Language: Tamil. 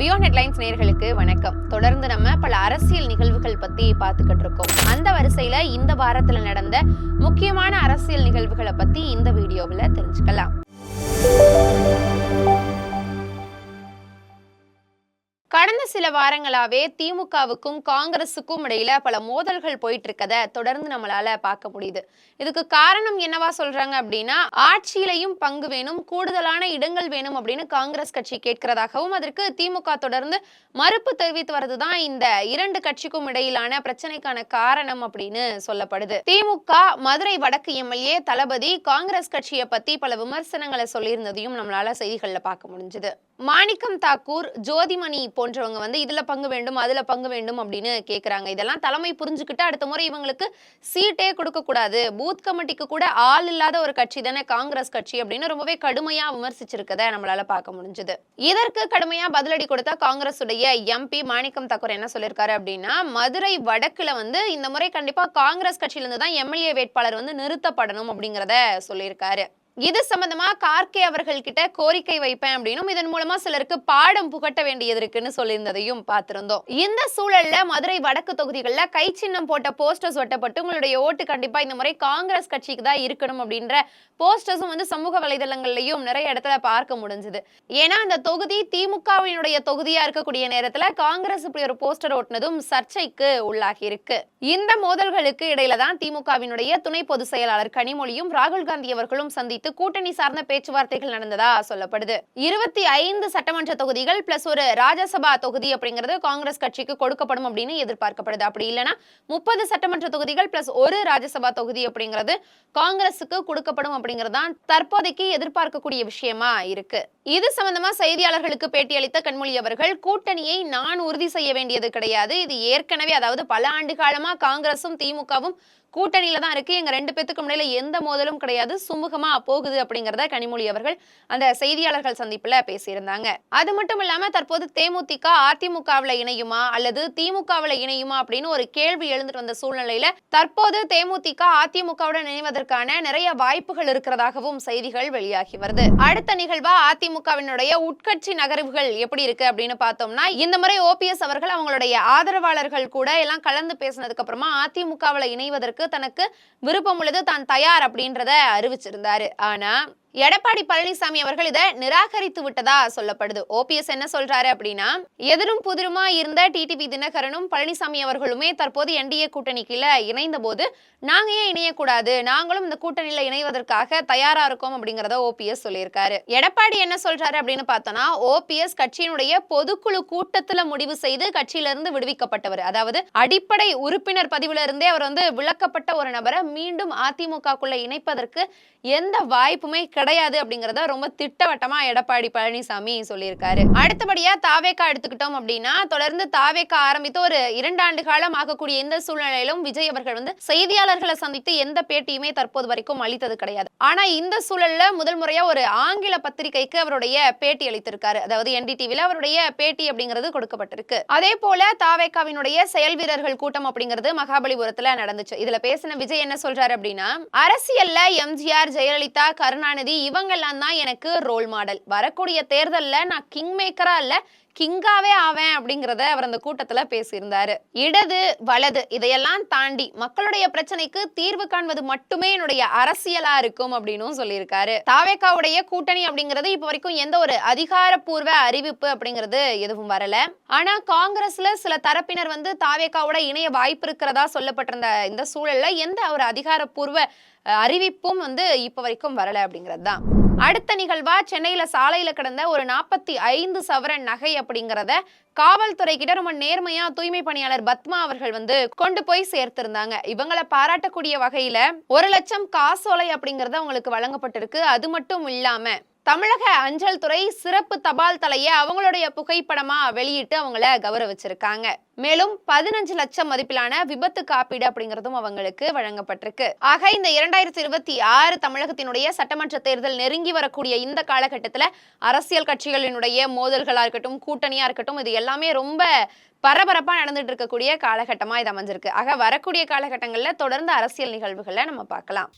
பியாண்ட் ஹெட்லைன்ஸ் நேர்களுக்கு வணக்கம். தொடர்ந்து நம்ம பல அரசியல் நிகழ்வுகள் பத்தி பார்த்துக்கிட்டு இருக்கோம். அந்த வரிசையில இந்த வாரத்துல நடந்த முக்கியமான அரசியல் நிகழ்வுகளை பத்தி இந்த வீடியோவில் தெரிஞ்சுக்கலாம். வாரங்களாவே திமுகவுக்கும் காங்கிரஸுக்கும் இடையில பல மோதல்கள் போயிட்டு இருக்கத தொடர்ந்து நம்மளால பார்க்க முடியுது. இதுக்கு காரணம் என்னவா சொல்றாங்க அப்படின்னா ஆட்சியிலையும் பங்கு வேணும் கூடுதலான இடங்கள் வேணும் அப்படின்னு காங்கிரஸ் கட்சி கேட்கிறதாகவும் அதற்கு திமுக தொடர்ந்து மறுப்பு தெரிவித்து வரதுதான் இந்த இரண்டு கட்சிக்கும் இடையிலான பிரச்சனைக்கான காரணம் அப்படின்னு சொல்லப்படுது. திமுக மதுரை வடக்கு எம்எல்ஏ தளபதி காங்கிரஸ் கட்சியை பத்தி பல விமர்சனங்களை சொல்லியிருந்ததையும் நம்மளால செய்திகள்ல பார்க்க முடிஞ்சது. மாணிக்கம் தாக்கூர் ஜோதிமணி போன்றவங்க வந்து இதில் பங்கு வேண்டும் அதில் பங்கு வேண்டும் அப்படின்னு கேட்குறாங்க இதெல்லாம் தலைமை புரிஞ்சுக்கிட்டு அடுத்த முறை இவங்களுக்கு சீட்டே கொடுக்கக்கூடாது பூத் கமிட்டிக்கு கூட ஆள் இல்லாத ஒரு கட்சி தானே காங்கிரஸ் கட்சி அப்படின்னு ரொம்பவே கடுமையாக விமர்சிச்சிருக்கத நம்மளால பார்க்க முடிஞ்சது. இதற்கு கடுமையாக பதிலடி கொடுத்தா காங்கிரஸுடைய எம்பி மாணிக்கம் தாக்கூர் என்ன சொல்லியிருக்காரு அப்படின்னா மதுரை வடக்கில் வந்து இந்த முறை கண்டிப்பாக காங்கிரஸ் கட்சியிலேருந்து தான் எம்எல்ஏ வேட்பாளர் வந்து நிறுத்தப்படணும் அப்படிங்கிறத சொல்லியிருக்காரு. இது சம்பந்தமா கார்கே அவர்கள் கிட்ட கோரிக்கை வைப்பேன் அப்படின்னும் இதன் மூலமா சிலருக்கு பாடம் புகட்ட வேண்டியது இருக்குன்னு சொல்லியிருந்ததையும் பார்த்திருந்தோம். இந்த சூழல்ல மதுரை வடக்கு தொகுதிகளில் கை சின்னம் போட்ட போஸ்டர்ஸ் ஒட்டப்பட்டு உங்களுடைய ஓட்டு கண்டிப்பா இந்த முறை காங்கிரஸ் கட்சிக்கு தான் இருக்கணும் அப்படின்ற போஸ்டர்ஸும் வந்து சமூக வலைதளங்கள்லயும் நிறைய இடத்துல பார்க்க முடிஞ்சது. ஏன்னா அந்த தொகுதி திமுகவினுடைய தொகுதியா இருக்கக்கூடிய நேரத்துல காங்கிரஸ் இப்படி ஒரு போஸ்டர் ஓட்டினதும் சர்ச்சைக்கு உள்ளாகி இருக்கு. இந்த மோதல்களுக்கு இடையில தான் திமுகவினுடைய துணை பொதுச் செயலாளர் கனிமொழியும் ராகுல் காந்தி அவர்களும் சந்தித்து கூட்டணி சார்ந்த பேச்சுவார்த்தைகள் நடந்ததா சொல்லப்படுது. இருபத்தி ஐந்து சட்டமன்ற தொகுதிகள் பிளஸ் ஒரு ராஜ்யசபா தொகுதி அப்படிங்கிறது காங்கிரஸ் கட்சிக்கு கொடுக்கப்படும் அப்படின்னு எதிர்பார்க்கப்படுது. அப்படி இல்லைன்னா முப்பது சட்டமன்ற தொகுதிகள் பிளஸ் ஒரு ராஜ்யசபா தொகுதி அப்படிங்கிறது காங்கிரஸுக்கு கொடுக்கப்படும் அப்படிங்கிறது தான் தற்போதைக்கு எதிர்பார்க்கக்கூடிய விஷயமா இருக்கு. இது சம்பந்தமா செய்தியாளர்களுக்கு பேட்டியளித்த கண்மொழி அவர்கள் கூட்டணியை நான் உறுதி செய்ய வேண்டியது கிடையாது. இது ஏற்கனவே அதாவது பல ஆண்டு காலமா காங்கிரசும் திமுகவும் கூட்டணியில தான் இருக்கு. எங்க ரெண்டு பேத்துக்கும் இடையில எந்த மோதலும் கிடையாது. சுமூகமா போகுது அப்படிங்கறத கனிமொழி அவர்கள் அந்த செய்தியாளர்கள் சந்திப்புல பேசியிருந்தாங்க. அது மட்டும் இல்லாம தற்போது தேமுதிக அதிமுகவுல இணையுமா அல்லது திமுகவுல இணையுமா அப்படின்னு ஒரு கேள்வி எழுந்துட்டு வந்த சூழ்நிலையில தற்போது தேமுதிக அதிமுகவுடன் இணைவதற்கான நிறைய வாய்ப்புகள் இருக்கிறதாகவும் செய்திகள் வெளியாகி வருது. அடுத்த நிகழ்வா அதிமுகவினுடைய உட்கட்சி நகர்வுகள் எப்படி இருக்கு அப்படின்னு பார்த்தோம்னா இந்த முறை ஓபிஎஸ் அவர்கள் அவங்களுடைய ஆதரவாளர்கள் கூட எல்லாம் கலந்து பேசினதுக்கு அப்புறமா அதிமுகவில் இணைவதற்கு தனக்கு விருப்பம் உள்ளது தான் தயார் அப்படின்றத அறிவிச்சிருந்தாரு. ஆனா எடப்பாடி பழனிசாமி அவர்கள் இதை நிராகரித்து விட்டதா சொல்லப்படுது. ஓபிஎஸ் என்ன சொல்றாரு அப்படின்னா எதிரும் புதிருமா இருந்த டிடிவி தினகரனும் பழனிசாமி அவர்களுமே தற்போது என்டிஏ கூட்டணிக்குள்ள இணைந்த போது நாங்க ஏன் இணையக்கூடாது? நாங்களும் இந்த கூட்டணியில இணைவதற்காக தயாரா இருக்கோம் அப்படிங்கறத ஓபிஎஸ் சொல்லியிருக்காரு. எடப்பாடி என்ன சொல்றாரு அப்படின்னு பார்த்தோம்னா ஓபிஎஸ் கட்சியினுடைய பொதுக்குழு கூட்டத்துல முடிவு செய்து கட்சியிலிருந்து விடுவிக்கப்பட்டவர். அதாவது அடிப்படை உறுப்பினர் பதிவுல இருந்தே அவர் வந்து விளக்கப்பட்ட ஒரு நபரை மீண்டும் அதிமுகக்குள்ள இணைப்பதற்கு எந்த வாய்ப்புமே கிடையாது அப்படிங்கறத ரொம்ப திட்டவட்டமா எடப்பாடி பழனிசாமி சொல்லியிருக்காரு. அடுத்தபடியா தாவேக்கா எடுத்துக்கிட்டோம் அப்படின்னா தொடர்ந்து தாவேக்கா ஆரம்பித்து ஒரு இரண்டு ஆண்டு காலம் ஆகக்கூடிய இந்த சூழ்நிலையிலும் விஜய் அவர்கள் வந்து செய்தியாளர்களை சந்தித்து எந்த பேட்டியுமே தற்போது வரைக்கும் அளித்தது கிடையாது. ஆனா இந்த சூழல்ல முதல் முறையா ஒரு ஆங்கில பத்திரிகைக்கு அவருடைய பேட்டி அளித்திருக்காரு. அதாவது என்டிடிவில அவருடைய பேட்டி அப்படிங்கிறது கொடுக்கப்பட்டிருக்கு. அதே போல தாவேக்காவினுடைய செயல் வீரர்கள் கூட்டம் அப்படிங்கிறது மகாபலிபுரத்துல நடந்துச்சு. இதுல பேசின விஜய் என்ன சொல்றாரு அப்படின்னா அரசியல்ல எம்ஜிஆர் ஜெயலலிதா கருணாநிதி இவங்கெல்லாம் தான் எனக்கு ரோல் மாடல் வரக்கூடிய தேர்தலில் நான் கிங் மேக்கரா இல்லை கிங்காவே ஆவேன் அப்படிங்கிறத அவர் அந்த கூட்டத்தில் பேசியிருந்தாரு. இடது வலது இதையெல்லாம் தாண்டி மக்களுடைய பிரச்சனைக்கு தீர்வு காண்பது மட்டுமே என்னுடைய அரசியலா இருக்கும் அப்படின்னும் சொல்லியிருக்காரு. தாவேக்காவுடைய கூட்டணி அப்படிங்கிறது இப்போ வரைக்கும் எந்த ஒரு அதிகாரப்பூர்வ அறிவிப்பு அப்படிங்கிறது எதுவும் வரல. ஆனா காங்கிரஸ்ல சில தரப்பினர் வந்து தாவேக்காவோட இணைய வாய்ப்பு இருக்கிறதா சொல்லப்பட்டிருந்த இந்த சூழல்ல எந்த ஒரு அதிகாரப்பூர்வ அறிவிப்பும் வந்து இப்போ வரைக்கும் வரல அப்படிங்கிறது தான் அடுத்த நிகழ்வா சென்னையில சாலையில கிடந்த ஒரு நாற்பத்தி ஐந்து சவரன் நகை அப்படிங்கிறத காவல்துறை கிட்ட ரொம்ப நேர்மையா தூய்மை பணியாளர் பத்மா அவர்கள் வந்து கொண்டு போய் சேர்த்திருந்தாங்க. இவங்களை பாராட்டக்கூடிய வகையில ஒரு லட்சம் காசோலை அப்படிங்கறத அவங்களுக்கு வழங்கப்பட்டிருக்கு. அது மட்டும் இல்லாம தமிழக அஞ்சல் துறை சிறப்பு தபால் தலையை அவங்களுடைய புகைப்படமா வெளியிட்டு அவங்கள கௌரவிச்சிருக்காங்க. மேலும் பதினஞ்சு லட்சம் மதிப்பிலான விபத்து காப்பீடு அப்படிங்கிறதும் அவங்களுக்கு வழங்கப்பட்டிருக்கு. ஆக இந்த இரண்டாயிரத்தி இருபத்தி ஆறு தமிழகத்தினுடைய சட்டமன்ற தேர்தல் நெருங்கி வரக்கூடிய இந்த காலகட்டத்தில் அரசியல் கட்சிகளினுடைய மோதல்களா இருக்கட்டும் கூட்டணியா இருக்கட்டும் இது எல்லாமே ரொம்ப பரபரப்பா நடந்துட்டு இருக்கக்கூடிய காலகட்டமா இது அமைஞ்சிருக்கு. ஆக வரக்கூடிய காலகட்டங்களில் தொடர்ந்து அரசியல் நிகழ்வுகளை நம்ம பார்க்கலாம்.